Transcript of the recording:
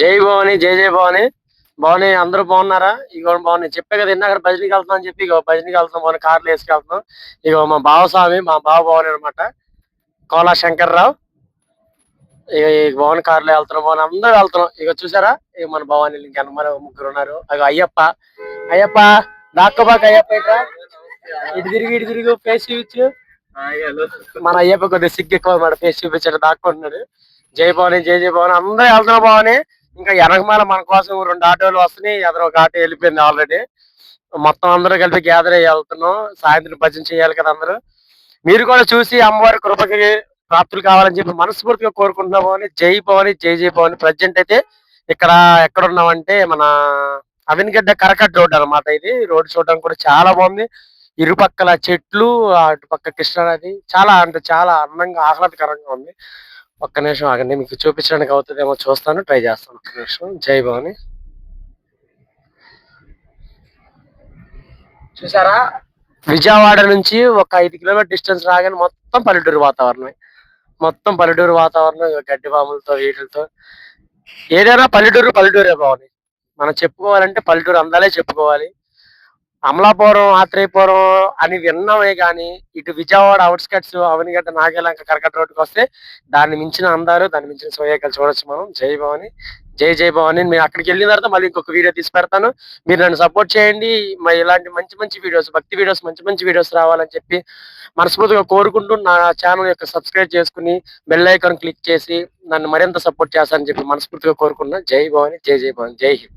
జై భవాని జై జై భవాని. భవాని అందరూ బాగున్నారా? ఇగో బాగున్నాయి చెప్పే కదా ఇందాక భజనకి వెళ్తున్నాం అని చెప్పి ఇగో భజనకి వెళ్తాం మన కార్లు వేసుకెళ్తాం ఇగో మా బావస్వామి మా బావ భవాని అనమాట కోలా శంకర్రావు. ఇక ఈ భవన్ కార్లో వెళ్తున్నాం భవన్ అందరూ వెళ్తున్నాం. ఇక చూసారా? ఇక మన భవాని ఇంకా మన ముగ్గురు ఉన్నారు. అగో అయ్యప్ప. అయ్యప్ప దాక్కబాక అయ్యప్ప ఇట్రా. ఇటు తిరిగి ఇటు తిరిగి ఫేస్ చూపించు. మన అయ్యప్ప కొద్దిగా సిగ్గు ఎక్కువ మన ఫేస్ చూపించాడు దాక్కుంటున్నాడు. జై భవాని జై జై భవాని. అందరూ వెళ్తున్నాం భవాని. ఇంకా వెనకమాల మన కోసం రెండు ఆటోలు వస్తున్నాయి. ఎదురు ఒక ఆటో వెళ్ళిపోయింది ఆల్రెడీ. మొత్తం అందరూ కలిపి గ్యాదర్ అయ్యి వెళ్తున్నాం. సాయంత్రం భజన చేయాలి కదా అందరూ. మీరు కూడా చూసి అమ్మవారి కృపకి ప్రాప్తులు కావాలని చెప్పి మనస్ఫూర్తిగా కోరుకుంటున్నాం అని జై భవాని జై జై భవాని. ప్రజెంట్ అయితే ఇక్కడ ఎక్కడ ఉన్నామంటే మన అవినగడ్డ కరకట్ రోడ్ అన్నమాట ఇది. రోడ్ చూడడం కూడా చాలా బాగుంది. ఇరుపక్కల చెట్లు అటు పక్క కృష్ణానది. చాలా అంటే చాలా అందంగా ఆహ్లాదకరంగా ఉంది. ఒక్క నిమిషం ఆగండి మీకు చూపించడానికి అవుతుందేమో చూస్తాను ట్రై చేస్తాను. ఒక్క నిమిషం. జై భవాని. చూసారా? విజయవాడ నుంచి ఒక ఐదు కిలోమీటర్ డిస్టెన్స్ రాగానే మొత్తం పల్లెటూరు వాతావరణమే. మొత్తం పల్లెటూరు వాతావరణం గడ్డి బాములతో వీటితో ఏదైనా పల్లెటూరు పల్లెటూరే బాగుంది మనం చెప్పుకోవాలంటే పల్లెటూరు అందాలే చెప్పుకోవాలి. అమలాపురం ఆత్రేయపురం అని విన్నామే కానీ ఇటు విజయవాడ అవుట్స్కట్స్ అవనిగడ్డ నాగేలంక కరకట్ట రోడ్డుకి వస్తే దాన్ని మించిన అందాలు దాన్ని మించిన స్వయకలు చూడొచ్చు మనం. జై భవాని. జై జై భవాని. నేను అక్కడికి వెళ్ళిన తర్వాత మళ్ళీ ఇంకొక వీడియో తీసి పెడతాను. మీరు నన్ను సపోర్ట్ చేయండి. మరి ఇలాంటి మంచి మంచి వీడియోస్ భక్తి వీడియోస్ మంచి మంచి వీడియోస్ రావాలని చెప్పి మనస్ఫూర్తిగా కోరుకుంటూ నా ఛానల్ యొక్క సబ్స్క్రైబ్ చేసుకుని బెల్ ఐకాన్ క్లిక్ చేసి నన్ను మరింత సపోర్ట్ చేస్తానని చెప్పి మనస్ఫూర్తిగా కోరుకున్నా జై భవాని. జై జై భవాని. జై హింద్.